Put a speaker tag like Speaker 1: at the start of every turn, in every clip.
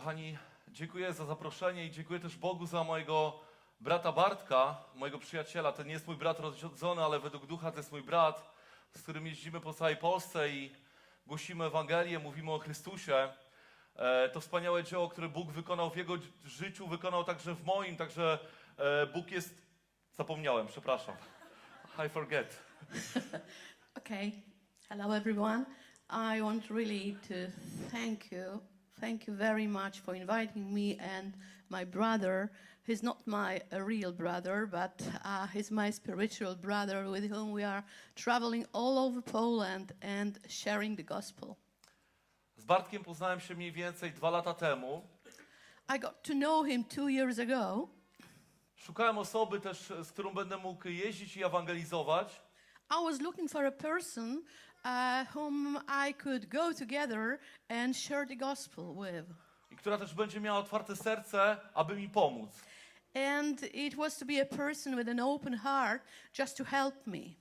Speaker 1: Kochani, dziękuję za zaproszenie i dziękuję też Bogu za mojego brata Bartka, mojego przyjaciela. To nie jest mój brat rodzony, ale według ducha to jest mój brat, z którym jeździmy po całej Polsce i głosimy Ewangelię, mówimy o Chrystusie. E, To wspaniałe dzieło, które Bóg wykonał w jego życiu, wykonał także w moim, także e, Bóg jest... Zapomniałem, przepraszam. I forget.
Speaker 2: Okay. Hello, everyone. I want really to thank you. Thank you very much for inviting me and my brother. He's not my real brother, but uh, he's my spiritual brother with whom we are traveling all over Poland and sharing the gospel.
Speaker 1: Z Bartkiem poznałem się mniej więcej dwa lata temu.
Speaker 2: I got to know him two years ago.
Speaker 1: Szukałem osoby też, z którą będę mógł jeździć i ewangelizować.
Speaker 2: I was looking for a person uh, whom I could go together and share the gospel with.
Speaker 1: i która też będzie miała otwarte serce, aby mi pomóc.
Speaker 2: And it was to be a person with an open heart just to help me.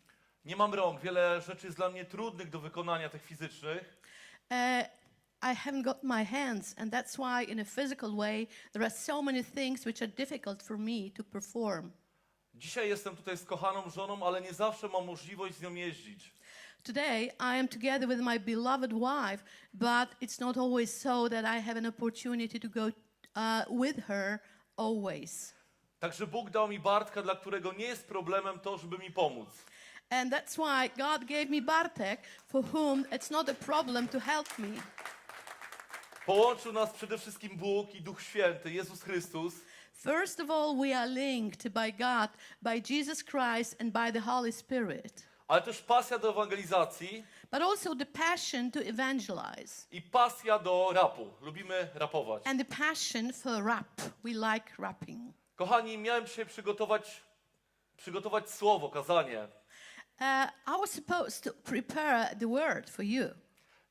Speaker 1: Nie mam rąk, wiele rzeczy jest dla mnie trudnych do wykonania, tych fizycznych,
Speaker 2: Uh, I haven't got my hands, and that's why, in a physical way, there are so many things which are difficult for me to perform.
Speaker 1: Dzisiaj jestem tutaj z kochaną żoną, ale nie zawsze mam możliwość z nią jeździć.
Speaker 2: Today, I am together with my beloved wife, but it's not always so that I have an opportunity to go uh, with her always.
Speaker 1: Także Bóg dał mi Bartka, dla którego nie jest problemem to, żeby mi pomóc.
Speaker 2: And that's why God gave me Bartek, for whom it's not a problem to help me.
Speaker 1: Połączył nas przede wszystkim Bóg i Duch Święty, Jezus Chrystus.
Speaker 2: First of all, we are linked by God, by Jesus Christ, and by the Holy Spirit,
Speaker 1: Ale też pasja do ewangelizacji
Speaker 2: but also the passion to evangelize
Speaker 1: i pasja do rapu. Lubimy rapować.
Speaker 2: and the passion for rap. We like rapping.
Speaker 1: Kochani, miałem dzisiaj przygotować, przygotować słowo, kazanie.
Speaker 2: Uh, I was supposed to prepare the word for you.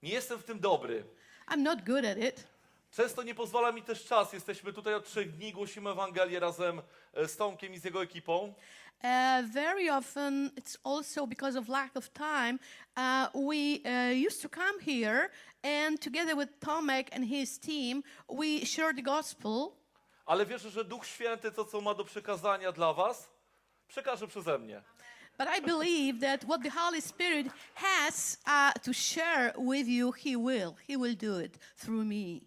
Speaker 1: Nie jestem w tym dobry.
Speaker 2: I'm not good at it.
Speaker 1: Często nie pozwala mi też czas. Jesteśmy tutaj od trzech dni, głosimy Ewangelię razem e, z Tomkiem i z jego ekipą.
Speaker 2: Uh, very often, it's also because of lack of time. Uh, we uh, used to come here, and together with Tomek and his team, we share the gospel.
Speaker 1: Ale wierzę, że Duch Święty to, co ma do przekazania dla was, przekaże przeze mnie.
Speaker 2: But I believe that what the Holy Spirit has uh, to share with you, He will. He will do it through me.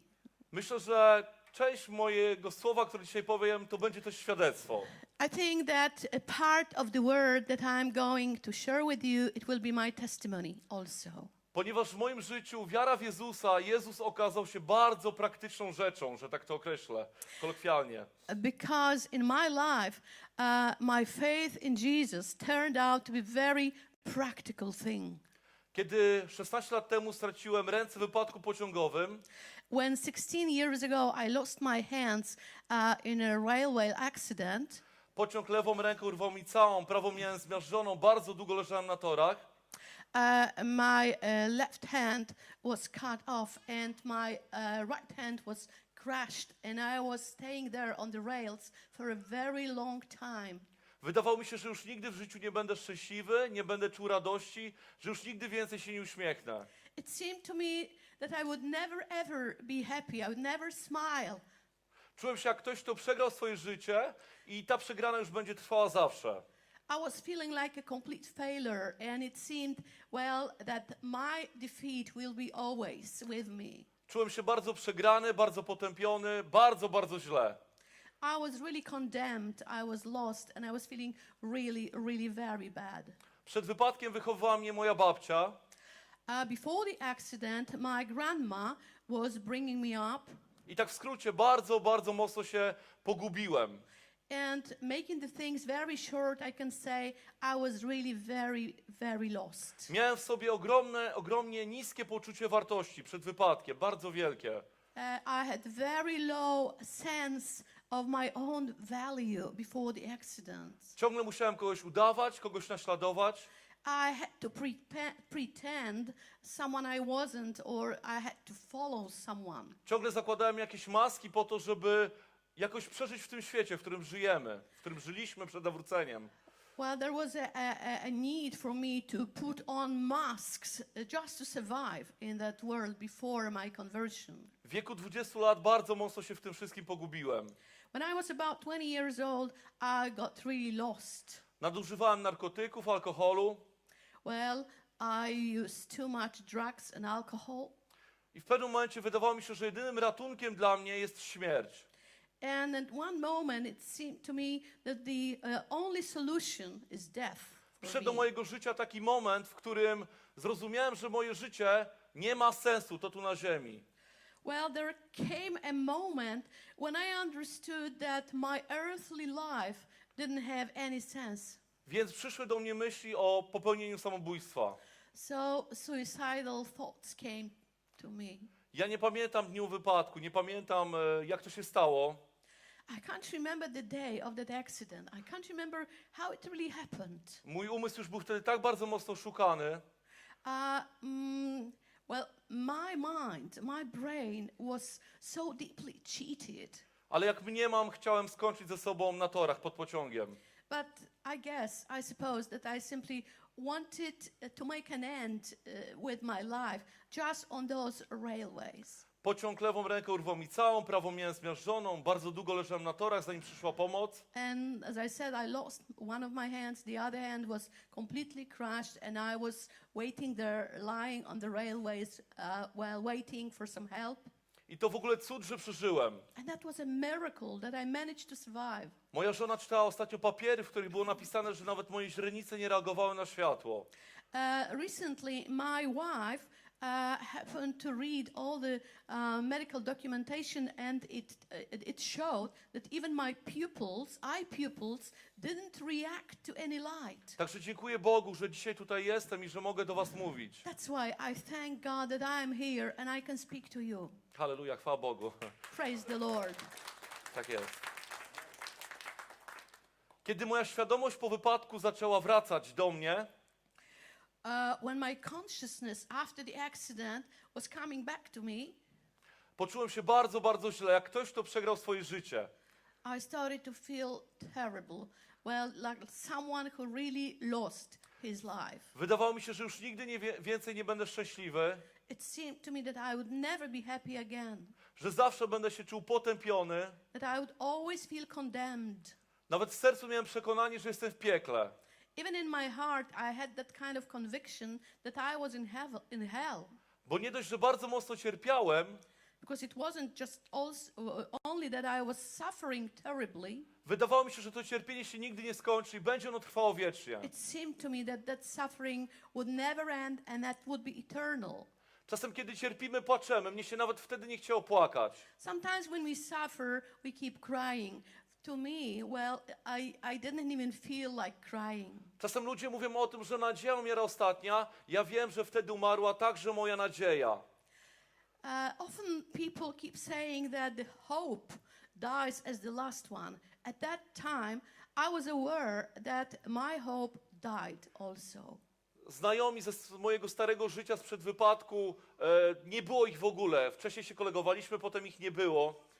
Speaker 1: Myślę, że część mojego słowa, które dzisiaj powiem, to będzie też świadectwo.
Speaker 2: I think that a part of the word that I'm going to share with you, it will be my testimony also.
Speaker 1: Ponieważ w moim życiu wiara w Jezusa, Jezus okazał się bardzo praktyczną rzeczą, że tak to określę kolokwialnie.
Speaker 2: Because in my life, uh, my faith in Jesus turned out to be very practical thing.
Speaker 1: Kiedy 16 lat temu straciłem ręce w wypadku pociągowym,
Speaker 2: When 16 years ago I lost my hands uh, in a railway accident,
Speaker 1: pociąg lewą ręką urwał mi całą, prawą miałem zmiażdżoną, bardzo długo leżałem na torach.
Speaker 2: uh, my uh, left hand was cut off and my uh, right hand was crashed and i was staying there on the rails for a very long time
Speaker 1: Wydawało mi się, że już nigdy w życiu nie będę szczęśliwy, nie będę czuł radości, że już nigdy więcej się nie uśmiechnę.
Speaker 2: it seemed to me that i would never ever be happy i would never smile
Speaker 1: Czułem się jak ktoś, kto przegrał swoje życie i ta przegrana już będzie trwała zawsze.
Speaker 2: i was feeling like a complete failure and it seemed well that my defeat will be always with me
Speaker 1: Czułem się bardzo przegrany, bardzo potępiony, bardzo, bardzo źle.
Speaker 2: i was really condemned i was lost and i was feeling really really very bad
Speaker 1: Przed wypadkiem wychowywała mnie moja babcia.
Speaker 2: Uh, before the accident, my grandma was bringing me up
Speaker 1: I tak w skrócie, bardzo, bardzo mocno się pogubiłem.
Speaker 2: and making the things very short, I can say I was really very, very lost.
Speaker 1: Miałem w sobie ogromne, ogromnie niskie poczucie wartości przed wypadkiem, bardzo wielkie.
Speaker 2: Uh, I had very low sense of my own value before the accident.
Speaker 1: Ciągle musiałem kogoś udawać, kogoś naśladować.
Speaker 2: I had to pretend someone I wasn't, or I had to follow someone.
Speaker 1: Ciągle zakładałem jakieś maski po to, żeby jakoś przeżyć w tym świecie, w którym żyjemy, w którym żyliśmy przed nawróceniem.
Speaker 2: Well, there was a, a, a need for me to put on masks uh, just to survive in that world before my conversion.
Speaker 1: wieku 20 lat bardzo mocno się w tym wszystkim pogubiłem.
Speaker 2: When I was about 20 years old, I got really lost.
Speaker 1: Nadużywałem narkotyków, alkoholu
Speaker 2: Well, I used too much drugs and alcohol.
Speaker 1: i w pewnym momencie wydawało mi się, że jedynym ratunkiem dla mnie jest śmierć.
Speaker 2: And at one moment, it seemed to me that the uh, only solution is death.
Speaker 1: Przyszedł do mojego życia taki moment, w którym zrozumiałem, że moje życie nie ma sensu, to tu na ziemi.
Speaker 2: Well, there came a moment when I understood that my earthly life didn't have any sense.
Speaker 1: Więc przyszły do mnie myśli o popełnieniu samobójstwa.
Speaker 2: So suicidal thoughts came to me.
Speaker 1: Ja nie pamiętam dniu wypadku, nie pamiętam e, jak to się stało.
Speaker 2: I can't remember the day of that accident. I can't remember how it really happened.
Speaker 1: Mój umysł już był wtedy tak bardzo mocno szukany,
Speaker 2: Uh, mm, well, my mind, my brain was so deeply cheated.
Speaker 1: ale jak mniemam, chciałem skończyć ze sobą na torach pod pociągiem.
Speaker 2: But I guess, I suppose that I simply wanted uh, to make an end uh, with my life just on those railways.
Speaker 1: Pociąg lewą ręką urwał mi całą, prawą miałem zmiażdżoną, bardzo długo leżałem na torach, zanim przyszła pomoc.
Speaker 2: And as I said, I lost one of my hands, the other hand was completely crushed, and I was waiting there, lying on the railways uh, while waiting for some help.
Speaker 1: I to w ogóle cud, że przeżyłem.
Speaker 2: And that was a miracle that I managed to survive.
Speaker 1: Moja żona czytała ostatnio papiery, w których było napisane, że nawet moje źrenice nie reagowały na światło.
Speaker 2: Uh, recently, my wife uh, happened to read all the uh, medical documentation, and it, uh, it showed that even my pupils, eye pupils, didn't react to any light.
Speaker 1: Także dziękuję Bogu, że dzisiaj tutaj jestem i że mogę do Was mówić.
Speaker 2: That's why I thank God that I am here and I can speak to you.
Speaker 1: Halleluja, chwała Bogu.
Speaker 2: Praise the Lord.
Speaker 1: Tak jest. Kiedy moja świadomość po wypadku zaczęła wracać do mnie,
Speaker 2: Uh, when my consciousness after the accident was coming back to me,
Speaker 1: poczułem się bardzo, bardzo źle, jak ktoś, kto przegrał swoje życie.
Speaker 2: I started to feel terrible. Well, like someone who really lost his life.
Speaker 1: Wydawało mi się, że już nigdy nie wie, więcej nie będę szczęśliwy,
Speaker 2: It seemed to me that I would never be happy again,
Speaker 1: że zawsze będę się czuł potępiony.
Speaker 2: that I would always feel condemned.
Speaker 1: Nawet w sercu miałem przekonanie, że jestem w piekle.
Speaker 2: Even in my heart, I had that kind of conviction that I was in, heaven, in hell.
Speaker 1: Bo nie dość, że bardzo mocno cierpiałem,
Speaker 2: Because it wasn't just also, only that I was suffering terribly,
Speaker 1: wydawało mi się, że to cierpienie się nigdy nie skończy i będzie ono trwało wiecznie.
Speaker 2: it seemed to me that that suffering would never end and that would be eternal.
Speaker 1: Czasem, kiedy cierpimy, płaczemy. Mnie się nawet wtedy nie chciało płakać.
Speaker 2: Sometimes when we suffer, we keep crying. To me, well, I, I didn't even feel like crying.
Speaker 1: Czasem ludzie mówią o tym, że nadzieja umiera ostatnia. Ja wiem, że wtedy umarła także moja nadzieja.
Speaker 2: Uh, often people keep saying that the hope dies as the last one. At that time, I was aware that my hope died also.
Speaker 1: Znajomi ze mojego starego życia sprzed wypadku, e, nie było ich w ogóle. Wcześniej się kolegowaliśmy, potem ich nie było.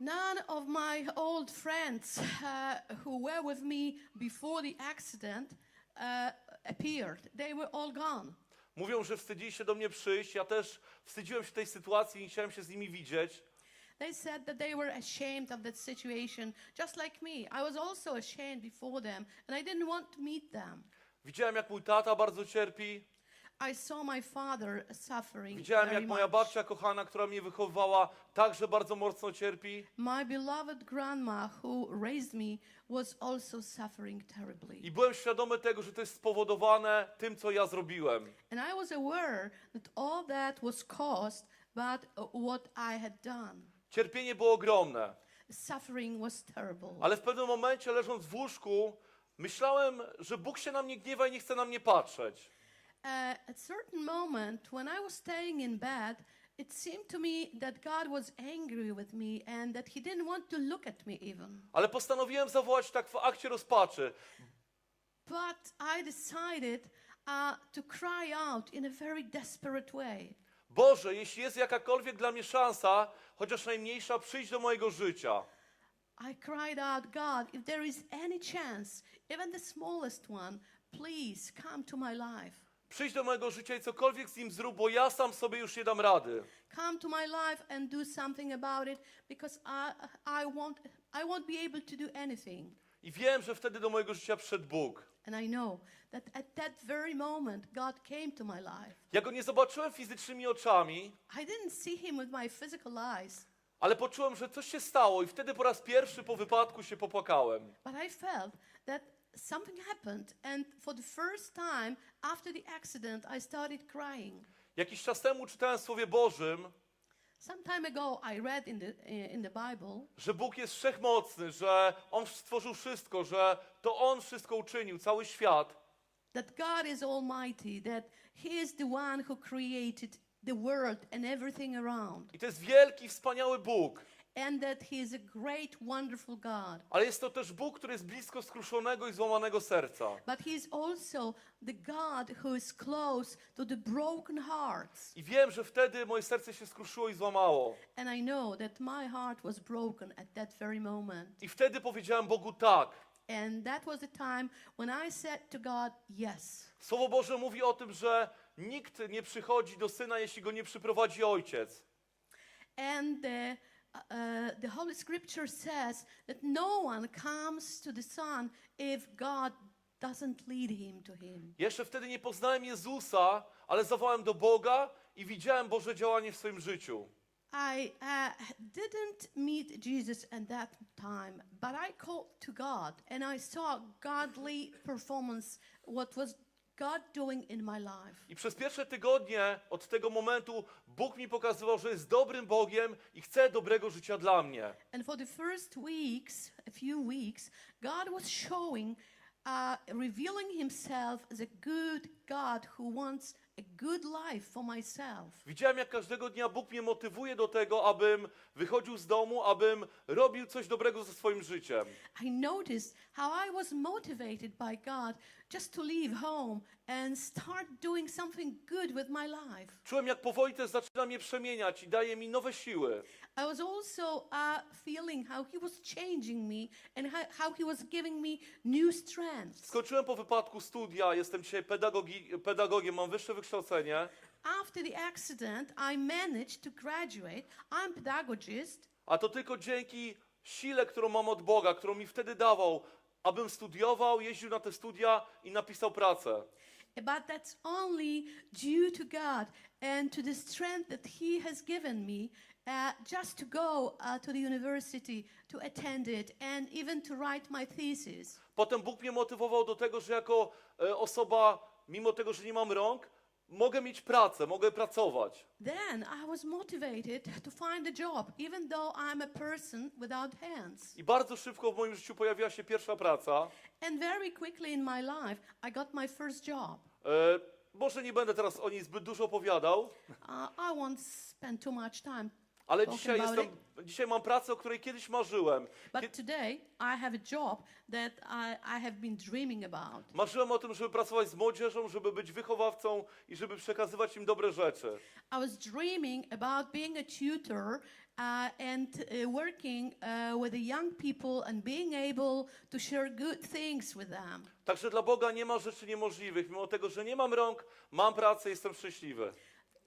Speaker 2: None of my old friends uh, who were with me before the accident uh, appeared. They were all gone.
Speaker 1: Mówią, że wstydzili się do mnie przyjść. Ja też wstydziłem się tej sytuacji i nie chciałem się z nimi widzieć.
Speaker 2: They said that they were ashamed of that situation, just like me. I was also ashamed before them, and I didn't want to meet them.
Speaker 1: Widziałem, jak mój tata bardzo cierpi.
Speaker 2: I saw my father suffering
Speaker 1: Widziałem,
Speaker 2: very
Speaker 1: jak moja
Speaker 2: much.
Speaker 1: babcia kochana, która mnie wychowywała, także bardzo mocno cierpi.
Speaker 2: My beloved grandma, who raised me, was also suffering terribly.
Speaker 1: I byłem świadomy tego, że to jest spowodowane tym, co ja zrobiłem.
Speaker 2: And I was aware that all that was caused by what I had done.
Speaker 1: Cierpienie było ogromne.
Speaker 2: Suffering was terrible.
Speaker 1: Ale w pewnym momencie, leżąc w łóżku, myślałem, że Bóg się na mnie gniewa i nie chce na mnie patrzeć.
Speaker 2: Uh, at certain moment, when I was staying in bed, it seemed to me that God was angry with me and that He didn't want to look at me even.
Speaker 1: Ale postanowiłem zawołać tak w akcie rozpaczy.
Speaker 2: But I decided uh, to cry out in a very desperate way.
Speaker 1: Boże, jeśli jest jakakolwiek dla mnie szansa, chociaż najmniejsza, przyjdź do mojego życia.
Speaker 2: I cried out, God, if there is any chance, even the smallest one, please come to my life.
Speaker 1: przyjdź do mojego życia i cokolwiek z nim zrób, bo ja sam sobie już nie dam rady.
Speaker 2: Come to my life and do something about it because I, I, won't, I won't be able to do anything.
Speaker 1: I wiem, że wtedy do mojego życia przyszedł Bóg.
Speaker 2: And I know that at that very moment, God came to my life.
Speaker 1: Ja go nie zobaczyłem fizycznymi oczami,
Speaker 2: I didn't see him with my physical eyes,
Speaker 1: ale poczułem, że coś się stało i wtedy po raz pierwszy po wypadku się popłakałem.
Speaker 2: but I felt that something happened. And for the first time after the accident, I started crying.
Speaker 1: Jakiś czas temu czytałem w Słowie Bożym,
Speaker 2: Some time ago, I read in the, in the Bible
Speaker 1: że Bóg jest wszechmocny, że On stworzył wszystko, że to On wszystko uczynił, cały świat.
Speaker 2: that God is Almighty, that He is the one who created the world and everything around,
Speaker 1: I to jest wielki, wspaniały Bóg.
Speaker 2: and that He is a great, wonderful God.
Speaker 1: Ale jest to też Bóg, który jest blisko skruszonego i złamanego serca.
Speaker 2: But He is also the God who is close to the broken hearts.
Speaker 1: I wiem, że wtedy moje serce się skruszyło i złamało.
Speaker 2: And I know that my heart was broken at that very moment.
Speaker 1: I wtedy powiedziałem Bogu tak.
Speaker 2: And that was the time when I said to God, Yes.
Speaker 1: Słowo Boże mówi o tym, że nikt nie przychodzi do syna, jeśli go nie przyprowadzi ojciec.
Speaker 2: And the, uh, the Holy Scripture says that no one comes to the Son if God doesn't lead him to him.
Speaker 1: Jeszcze wtedy nie poznałem Jezusa, ale zawołałem do Boga i widziałem Boże działanie w swoim życiu.
Speaker 2: I uh, didn't meet Jesus at that time, but I called to God and I saw godly performance, what was God doing in my life.
Speaker 1: I przez pierwsze tygodnie od tego momentu Bóg mi pokazywał, że jest dobrym Bogiem i chce dobrego życia dla mnie.
Speaker 2: And for the first weeks, a few weeks, God was showing, uh, revealing Himself as a good God who wants a good life for myself.
Speaker 1: Widziałem, jak każdego dnia Bóg mnie motywuje do tego, abym wychodził z domu, abym robił coś dobrego ze swoim życiem.
Speaker 2: I noticed how I was motivated by God just to leave home and start doing something good with my life.
Speaker 1: Czułem, jak powoli też zaczyna mnie przemieniać i daje mi nowe siły.
Speaker 2: I was also uh, feeling how He was changing me and how, how He was giving me new strength.
Speaker 1: Skończyłem po wypadku studia, jestem dzisiaj pedagogi- pedagogiem, mam wyższe wykształcenie,
Speaker 2: After the accident, I managed to graduate. I'm pedagogist,
Speaker 1: a to tylko dzięki sile, którą mam od Boga, którą mi wtedy dawał, abym studiował, jeździł na te studia i napisał pracę.
Speaker 2: but that's only due to God and to the strength that He has given me uh, just to go uh, to the university, to attend it, and even to write my thesis.
Speaker 1: Potem Bóg mnie motywował do tego, że jako e, osoba, mimo tego, że nie mam rąk, mogę mieć pracę, mogę pracować.
Speaker 2: Then I was motivated to find a job, even though I'm a person without hands.
Speaker 1: I bardzo szybko w moim życiu pojawiła się pierwsza praca.
Speaker 2: And very quickly in my life, I got my first job.
Speaker 1: E, może nie będę teraz o niej zbyt dużo opowiadał,
Speaker 2: Uh, I won't spend too much time
Speaker 1: ale
Speaker 2: Talking
Speaker 1: dzisiaj,
Speaker 2: about
Speaker 1: jestem, dzisiaj mam pracę, o której kiedyś marzyłem. Kie-
Speaker 2: But today, I have a job that I, I have been dreaming about.
Speaker 1: Marzyłem o tym, żeby pracować z młodzieżą, żeby być wychowawcą i żeby przekazywać im dobre rzeczy.
Speaker 2: I was dreaming about being a tutor uh, and uh, working uh, with the young people and being able to share good things with them.
Speaker 1: Także dla Boga nie ma rzeczy niemożliwych. Mimo tego, że nie mam rąk, mam pracę, jestem szczęśliwy.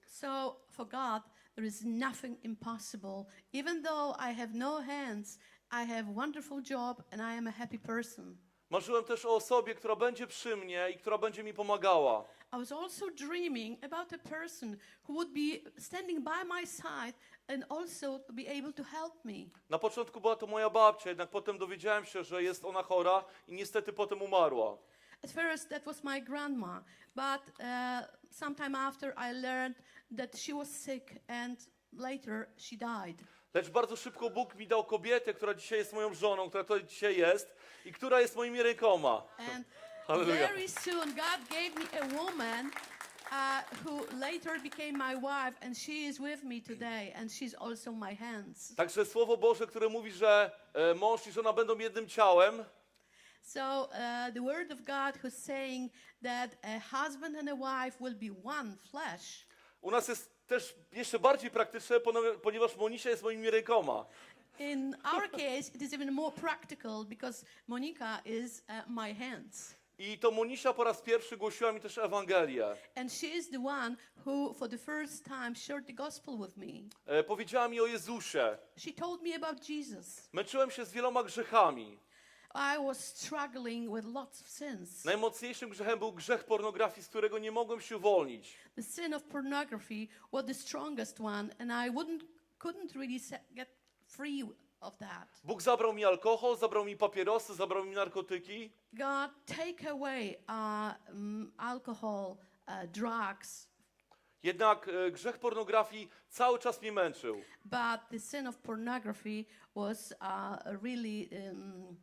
Speaker 2: So, for God, there is nothing impossible. Even though I have no hands, I have wonderful job and I am a happy person.
Speaker 1: Marzyłem też o osobie, która będzie przy mnie i która będzie mi pomagała.
Speaker 2: I was also dreaming about a person who would be standing by my side and also be able to help me.
Speaker 1: Na początku była to moja babcia, jednak potem dowiedziałem się, że jest ona chora i niestety potem umarła.
Speaker 2: At first, that was my grandma, but uh, sometime after, I learned that she was sick and later she died.
Speaker 1: Lecz bardzo szybko Bóg mi dał kobietę, która dzisiaj jest moją żoną, która tutaj dzisiaj jest i która jest moimi rękoma.
Speaker 2: And
Speaker 1: Hallelujah.
Speaker 2: very soon, God gave me a woman uh, who later became my wife, and she is with me today, and she's also my hands.
Speaker 1: Także Słowo Boże, które mówi, że e, mąż i żona będą jednym ciałem,
Speaker 2: So, uh, the word of God who's saying that a husband and a wife will be one flesh.
Speaker 1: U nas jest też jeszcze bardziej praktyczne, ponieważ Monisia jest moimi rękoma.
Speaker 2: In our case, it is even more practical because Monica is uh, my hands.
Speaker 1: I to Monisia po raz pierwszy głosiła mi też Ewangelię.
Speaker 2: And she is the one who, for the first time, shared the gospel with me.
Speaker 1: E, powiedziała mi o Jezusie.
Speaker 2: She told me about Jesus.
Speaker 1: Męczyłem się z wieloma grzechami.
Speaker 2: I was struggling with lots of sins.
Speaker 1: Najmocniejszym grzechem był grzech pornografii, z którego nie mogłem się uwolnić.
Speaker 2: The sin of pornography was the strongest one, and I wouldn't, couldn't really get free of that.
Speaker 1: Bóg zabrał mi alkohol, zabrał mi papierosy, zabrał mi narkotyki.
Speaker 2: God, take away uh, um, alcohol, uh, drugs,
Speaker 1: Jednak e, grzech pornografii cały czas mnie męczył.
Speaker 2: but the sin of pornography was uh, really um,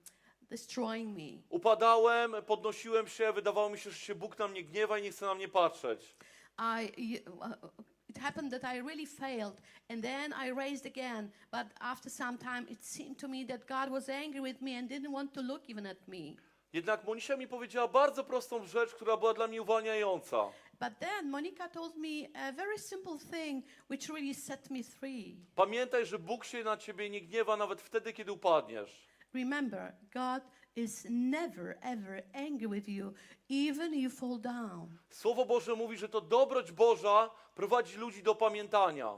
Speaker 2: destroying me.
Speaker 1: Upadałem, podnosiłem się, wydawało mi się, że się Bóg na mnie gniewa i nie chce na mnie patrzeć.
Speaker 2: I, y- uh, it happened that I really failed, and then I raised again. But after some time, it seemed to me that God was angry with me and didn't want to look even at me.
Speaker 1: Jednak Monisia mi powiedziała bardzo prostą rzecz, która była dla mnie uwalniająca.
Speaker 2: But then Monica told me a very simple thing which really set me free.
Speaker 1: Pamiętaj, że Bóg się na ciebie nie gniewa nawet wtedy, kiedy upadniesz.
Speaker 2: Remember, God is never ever angry with you, even you fall down.
Speaker 1: Słowo Boże mówi, że to dobroć Boża prowadzi ludzi do pamiętania.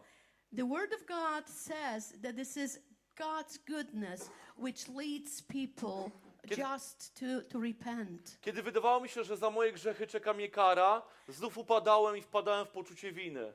Speaker 2: The Word of God says that this is God's goodness which leads people
Speaker 1: Kiedy-
Speaker 2: just to, to repent.
Speaker 1: Kiedy wydawało mi się, że za moje grzechy czeka mnie kara, znów upadałem i wpadałem w poczucie winy.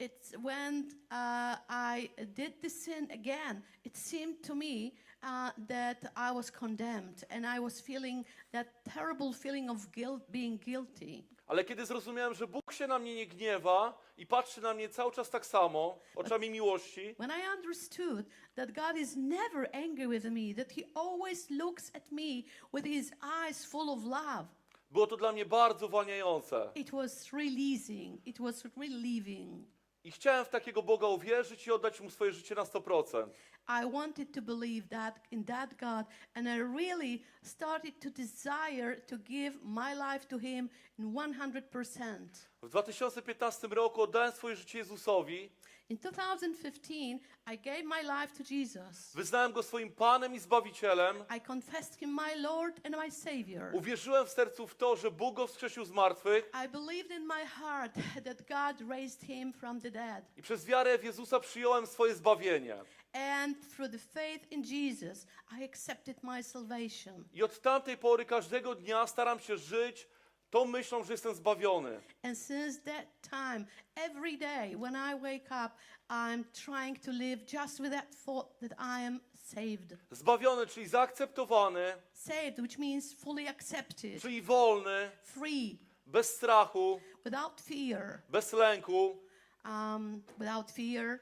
Speaker 2: It's when uh, I did the sin again, it seemed to me uh, that I was condemned and I was feeling that terrible feeling of guilt, being guilty.
Speaker 1: Ale kiedy zrozumiałem, że Bóg się na mnie nie gniewa i patrzy na mnie cały czas tak samo, oczami miłości,
Speaker 2: When I understood that God is never angry with me, that He always looks at me with His eyes full of love,
Speaker 1: było to dla mnie bardzo uwalniające.
Speaker 2: it was releasing, it was relieving.
Speaker 1: I chciałem w takiego Boga uwierzyć i oddać Mu swoje życie na 100%.
Speaker 2: I wanted to believe that in that God, and I really started to desire to give my life to Him in 100%.
Speaker 1: W 2015 roku oddałem swoje życie Jezusowi,
Speaker 2: In 2015, I gave my life to Jesus.
Speaker 1: wyznałem Go swoim Panem i Zbawicielem,
Speaker 2: I confessed Him my Lord and my Savior.
Speaker 1: uwierzyłem w sercu w to, że Bóg Go wskrzesił z martwych
Speaker 2: I believed in my heart that God raised Him from the dead.
Speaker 1: i przez wiarę w Jezusa przyjąłem swoje zbawienie.
Speaker 2: And through the faith in Jesus, I accepted my salvation.
Speaker 1: I od tamtej pory każdego dnia staram się żyć tą myślą, że jestem zbawiony.
Speaker 2: And since that time, every day when I wake up, I'm trying to live just with that thought that I am saved.
Speaker 1: Zbawiony, czyli zaakceptowany,
Speaker 2: Saved, which means fully accepted,
Speaker 1: czyli wolny,
Speaker 2: free,
Speaker 1: bez strachu,
Speaker 2: without fear,
Speaker 1: bez lęku,
Speaker 2: um, without fear,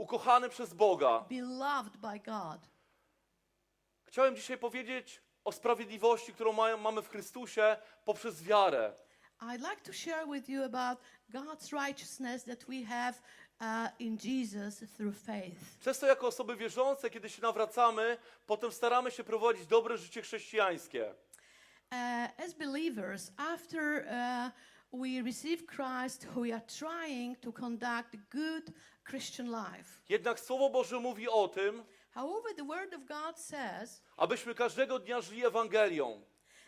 Speaker 1: ukochany przez Boga.
Speaker 2: beloved by God.
Speaker 1: Chciałem dzisiaj powiedzieć o sprawiedliwości, którą mają, mamy w Chrystusie poprzez wiarę.
Speaker 2: I'd like to share with you about God's righteousness that we have uh, in Jesus through faith.
Speaker 1: Przez to jako osoby wierzące, kiedy się nawracamy, potem staramy się prowadzić dobre życie chrześcijańskie.
Speaker 2: Uh, as believers, after uh, we receive Christ, we are trying to conduct good Christian life.
Speaker 1: Jednak Słowo Boże mówi o tym,
Speaker 2: However, the Word of God says
Speaker 1: abyśmy każdego dnia żyli Ewangelią,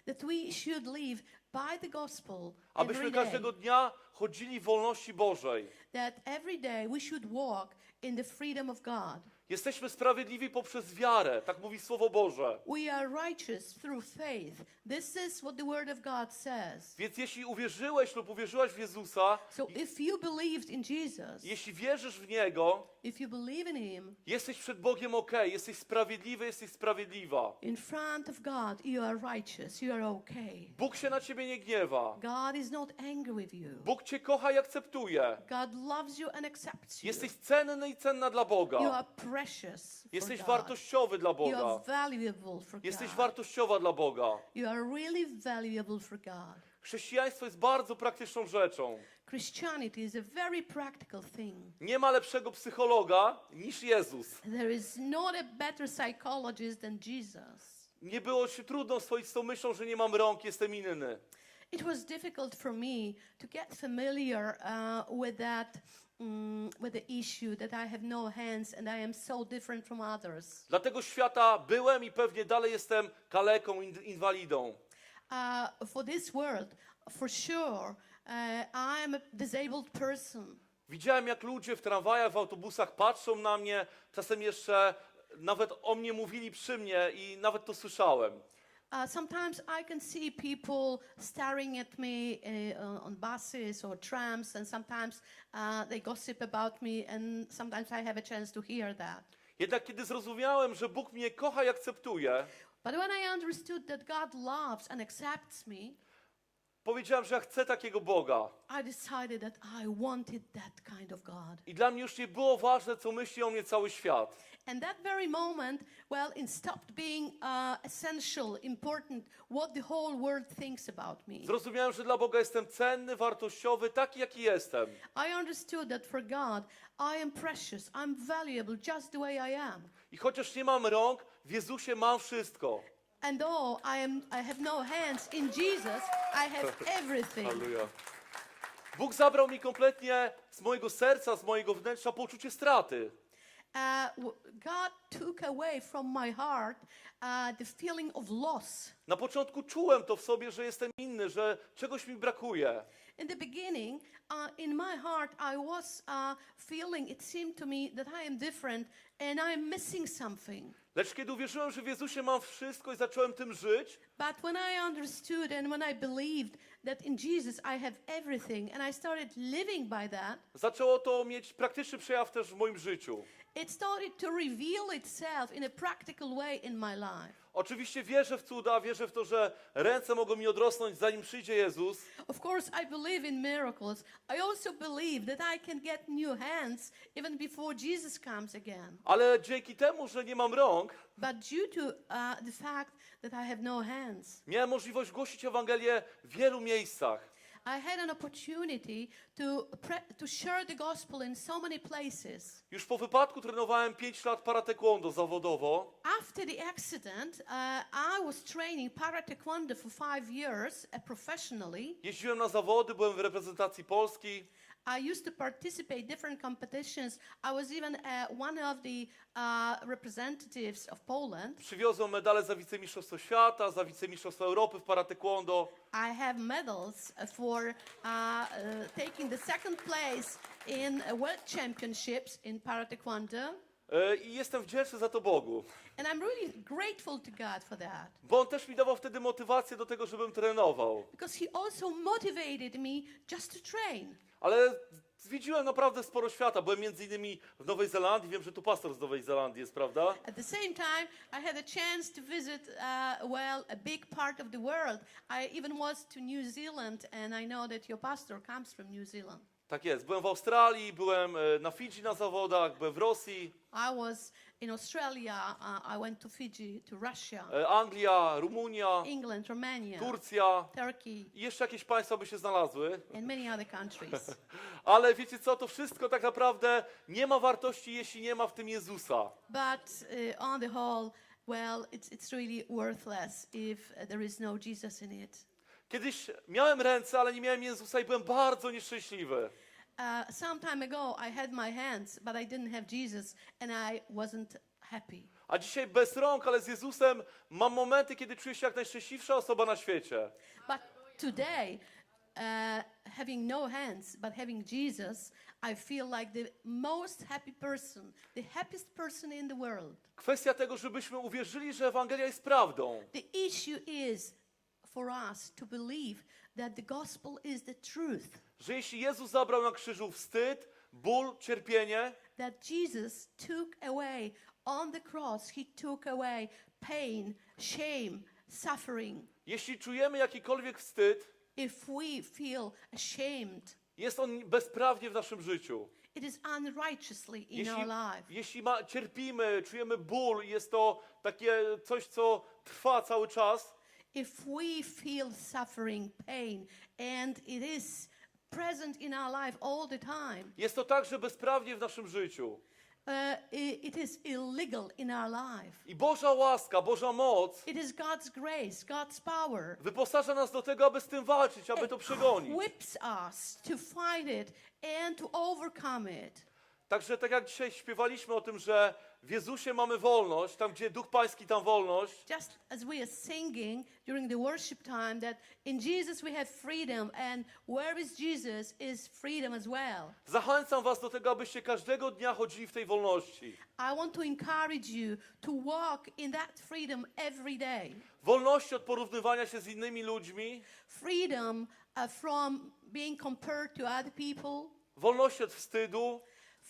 Speaker 2: that we should live by the gospel
Speaker 1: abyśmy
Speaker 2: every day.
Speaker 1: każdego dnia chodzili w wolności Bożej.
Speaker 2: That every day we should walk in the freedom of God.
Speaker 1: Jesteśmy sprawiedliwi poprzez wiarę, tak mówi Słowo Boże.
Speaker 2: We are righteous through faith. This is what the Word of God says.
Speaker 1: Więc jeśli uwierzyłeś lub uwierzyłaś w Jezusa,
Speaker 2: So if you believed in Jesus,
Speaker 1: jeśli wierzysz w Niego,
Speaker 2: if you believe in Him,
Speaker 1: jesteś przed Bogiem ok, jesteś sprawiedliwy, jesteś sprawiedliwa.
Speaker 2: in front of God, you are righteous, you are okay.
Speaker 1: Bóg się na ciebie nie gniewa.
Speaker 2: God is not angry with you.
Speaker 1: Bóg cię kocha i akceptuje.
Speaker 2: God loves you and accepts you.
Speaker 1: Jesteś cenny i cenna dla
Speaker 2: You
Speaker 1: Boga.
Speaker 2: are precious. For
Speaker 1: Jesteś
Speaker 2: God.
Speaker 1: wartościowy dla
Speaker 2: You
Speaker 1: Boga.
Speaker 2: are valuable for
Speaker 1: Jesteś
Speaker 2: God.
Speaker 1: wartościowa dla Boga.
Speaker 2: You are really valuable for God.
Speaker 1: Chrześcijaństwo jest bardzo praktyczną rzeczą.
Speaker 2: Christianity is a very practical thing.
Speaker 1: Nie ma lepszego psychologa niż Jezus.
Speaker 2: There is not a better psychologist than Jesus.
Speaker 1: Nie było się trudno swoić z tą myślą, że nie mam rąk, jestem inny.
Speaker 2: It was difficult for me to get familiar uh, with that, mm, with the issue that I have no hands and I am so different from others.
Speaker 1: Dla tego świata byłem i pewnie dalej jestem kaleką, in- inwalidą.
Speaker 2: uh, for this world, for sure, uh, I'm a disabled person.
Speaker 1: Widziałem, jak ludzie w tramwajach, w autobusach patrzą na mnie, czasem jeszcze nawet o mnie mówili przy mnie i nawet to słyszałem.
Speaker 2: Uh, sometimes I can see people staring at me uh, on buses or trams, and sometimes uh, they gossip about me, and sometimes I have a chance to hear that.
Speaker 1: Jednak kiedy zrozumiałem, że Bóg mnie kocha i akceptuje,
Speaker 2: But when I understood that God loves and accepts me,
Speaker 1: powiedziałem, że ja chcę takiego Boga.
Speaker 2: I decided that I wanted that kind of God.
Speaker 1: I dla mnie już nie było ważne, co myśli o mnie cały świat.
Speaker 2: And that very moment, well, it stopped being uh, essential, important, what the whole world thinks about me.
Speaker 1: Zrozumiałem, że dla Boga jestem cenny, wartościowy, taki jaki jestem.
Speaker 2: I understood that for God, I am precious, I'm valuable just the way I am.
Speaker 1: I chociaż nie mam rąk, w Jezusie mam wszystko.
Speaker 2: And though I, am, I have no hands, in Jesus, I have everything.
Speaker 1: Halleluja. Bóg zabrał mi kompletnie z mojego serca, z mojego wnętrza poczucie straty.
Speaker 2: Uh, w- God took away from my heart uh, the feeling of loss.
Speaker 1: Na początku czułem to w sobie, że jestem inny, że czegoś mi brakuje.
Speaker 2: In the beginning, uh, in my heart, I was uh, feeling, it seemed to me that I am different and I'm missing something.
Speaker 1: Lecz kiedy uwierzyłem, że w Jezusie mam wszystko i zacząłem tym żyć,
Speaker 2: But when I understood and when I believed that in Jesus I have everything and I started living by that,
Speaker 1: zaczęło to mieć praktyczny przejaw też w moim życiu.
Speaker 2: it started to reveal itself in a practical way in my life.
Speaker 1: Oczywiście wierzę w cuda, wierzę w to, że ręce mogą mi odrosnąć, zanim przyjdzie Jezus.
Speaker 2: Of course, I believe in miracles. I also believe that I can get new hands even before Jesus comes again.
Speaker 1: Ale dzięki temu, że nie mam rąk,
Speaker 2: But due to uh, the fact that I have no hands,
Speaker 1: miałem możliwość głosić Ewangelię w wielu miejscach.
Speaker 2: I had an opportunity to, to share the gospel in so many places.
Speaker 1: Już po wypadku trenowałem 5 lat para taekwondo zawodowo.
Speaker 2: After the accident, uh, I was training para taekwondo for five years uh, professionally.
Speaker 1: Jeździłem na zawody, byłem w reprezentacji Polski.
Speaker 2: I used to participate in different competitions. I was even uh, one of the uh, representatives of Poland.
Speaker 1: Przywiozłem medale za wicemistrzostwo świata, za wicemistrzostwo Europy w para taekwondo.
Speaker 2: I have medals for uh, uh, taking the second place in World Championships in para taekwondo.
Speaker 1: E, I jestem wdzięczny za to Bogu.
Speaker 2: And I'm really grateful to God for that
Speaker 1: Bo On też mi dawał wtedy motywację do tego, żebym trenował.
Speaker 2: because He also motivated me just to train.
Speaker 1: Ale zwiedziłem naprawdę sporo świata. Byłem między innymi w Nowej Zelandii. Wiem, że tu pastor z Nowej Zelandii jest, prawda?
Speaker 2: At the same time, I had a chance to visit, uh, well, a big part of the world. I even was to New Zealand, and I know that your pastor comes from New Zealand.
Speaker 1: Tak jest. Byłem w Australii, byłem e, na Fidżi na zawodach, byłem w Rosji,
Speaker 2: I was in Australia, uh, I went to Fiji, to Russia,
Speaker 1: e, Anglia, Rumunia,
Speaker 2: England, Romania,
Speaker 1: Turcja
Speaker 2: Turkey,
Speaker 1: i jeszcze jakieś państwa by się znalazły.
Speaker 2: and many other countries.
Speaker 1: Ale wiecie co, to wszystko tak naprawdę nie ma wartości, jeśli nie ma w tym Jezusa.
Speaker 2: but uh, on the whole, well, it's, it's really worthless if uh, there is no Jesus in it.
Speaker 1: Kiedyś miałem ręce, ale nie miałem Jezusa i byłem bardzo nieszczęśliwy.
Speaker 2: Uh, some time ago, I had my hands, but I didn't have Jesus, and I wasn't happy.
Speaker 1: A dzisiaj bez rąk, ale z Jezusem mam momenty, kiedy czuję się jak najszczęśliwsza osoba na świecie.
Speaker 2: But today, uh, having no hands, but having Jesus, I feel like the most happy person, the happiest person in the world.
Speaker 1: Kwestia tego, żebyśmy uwierzyli, że Ewangelia jest prawdą.
Speaker 2: The issue is for us to believe that the gospel is the truth,
Speaker 1: Że jeśli Jezus zabrał na krzyżu wstyd, ból, cierpienie,
Speaker 2: that Jesus took away on the cross, he took away pain, shame, suffering.
Speaker 1: jeśli czujemy jakikolwiek wstyd,
Speaker 2: If we feel ashamed,
Speaker 1: jest on bezprawnie w naszym życiu.
Speaker 2: it is unrighteously in
Speaker 1: Jeśli,
Speaker 2: our life.
Speaker 1: jeśli ma, cierpimy, czujemy ból jest to takie coś, co trwa cały czas,
Speaker 2: if we feel suffering, pain, and it is present in our life all the time,
Speaker 1: jest to także bezprawnie w naszym życiu.
Speaker 2: uh, it is illegal in our life.
Speaker 1: I Boża łaska, Boża moc
Speaker 2: It is God's grace, God's power.
Speaker 1: wyposaża nas do tego, aby z tym walczyć, aby to przegonić.
Speaker 2: Whips us to fight it and to overcome it.
Speaker 1: Także tak jak dzisiaj śpiewaliśmy o tym, że w Jezusie mamy wolność, tam gdzie Duch Pański, tam wolność,
Speaker 2: Just as we are singing during the worship time, that in Jesus we have freedom, and where is Jesus is freedom as well.
Speaker 1: zachęcam was do tego, abyście każdego dnia chodzili w tej wolności.
Speaker 2: I want to encourage you to walk in that freedom every day.
Speaker 1: Wolności od porównywania się z innymi ludźmi,
Speaker 2: Freedom uh, from being compared to other people,
Speaker 1: wolności od wstydu,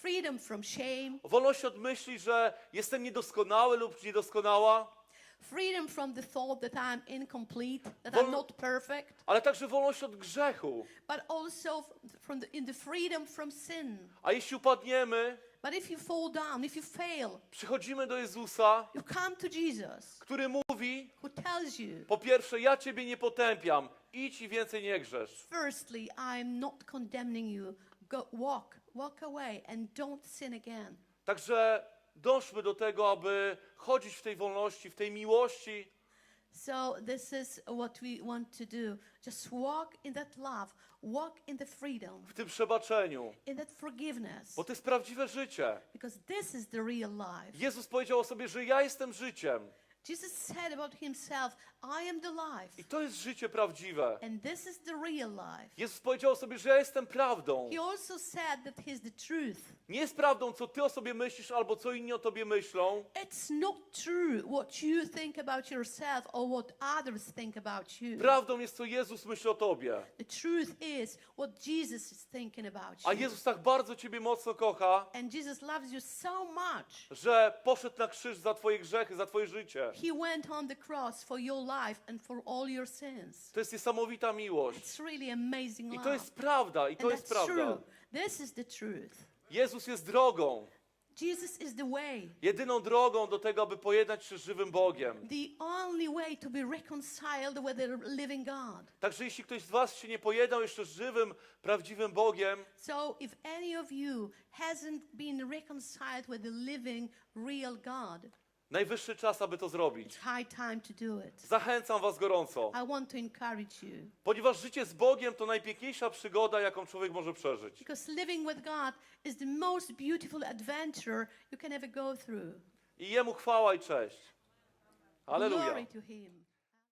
Speaker 2: freedom from shame,
Speaker 1: wolności od myśli, że jestem niedoskonały lub niedoskonała,
Speaker 2: freedom from the thought that I'm incomplete, that
Speaker 1: Wol-
Speaker 2: I'm not perfect,
Speaker 1: ale także wolność od grzechu.
Speaker 2: but also from the, in the freedom from sin.
Speaker 1: A jeśli upadniemy,
Speaker 2: But if you fall down, if you fail,
Speaker 1: przychodzimy do Jezusa,
Speaker 2: you come to Jesus,
Speaker 1: który mówi,
Speaker 2: who tells you,
Speaker 1: po pierwsze, ja Ciebie nie potępiam, idź i więcej nie grzesz.
Speaker 2: firstly, I'm not condemning you. Go walk, walk away, and don't sin again.
Speaker 1: Także dążmy do tego, aby chodzić w tej wolności, w tej miłości,
Speaker 2: So this is what we want to do. Just walk in that love, walk in the freedom,
Speaker 1: w tym przebaczeniu,
Speaker 2: in that forgiveness,
Speaker 1: bo to jest prawdziwe życie.
Speaker 2: because this is the real life.
Speaker 1: Jezus powiedział o sobie, że ja jestem życiem
Speaker 2: Jesus said about himself, I am the
Speaker 1: i
Speaker 2: life,
Speaker 1: to jest życie prawdziwe.
Speaker 2: and this is the real life.
Speaker 1: Jezus powiedział sobie, że ja jestem prawdą.
Speaker 2: He also said that he's the truth.
Speaker 1: Nie jest prawdą, co ty o sobie myślisz albo co inni o tobie myślą,
Speaker 2: It's not true what you think about yourself or what others think about you.
Speaker 1: prawdą jest, co Jezus myśli o tobie.
Speaker 2: The truth is what Jesus is thinking about
Speaker 1: A
Speaker 2: you.
Speaker 1: Jezus tak bardzo ciebie mocno kocha,
Speaker 2: And Jesus loves you so much.
Speaker 1: że poszedł na krzyż za twoje grzechy, za twoje życie.
Speaker 2: He went on the cross for your life and for all your sins.
Speaker 1: To jest niesamowita miłość.
Speaker 2: It's really amazing
Speaker 1: I
Speaker 2: love.
Speaker 1: to jest prawda, i to
Speaker 2: and
Speaker 1: jest
Speaker 2: that's
Speaker 1: prawda.
Speaker 2: true. This is the truth.
Speaker 1: Jezus jest drogą,
Speaker 2: Jesus is the way,
Speaker 1: jedyną drogą do tego, aby pojednać się z żywym Bogiem.
Speaker 2: the only way to be reconciled with the living God.
Speaker 1: Także jeśli ktoś z was się nie pojednał jeszcze z żywym, prawdziwym Bogiem,
Speaker 2: So if any of you hasn't been reconciled with the living, real God,
Speaker 1: najwyższy czas, aby to zrobić.
Speaker 2: it's high time to do it.
Speaker 1: Zachęcam was gorąco,
Speaker 2: I want to encourage you
Speaker 1: ponieważ życie z Bogiem to najpiękniejsza przygoda, jaką człowiek może przeżyć.
Speaker 2: because living with God is the most beautiful adventure you can ever go through.
Speaker 1: I Jemu chwała i cześć. Aleluja.
Speaker 2: Glory to Him.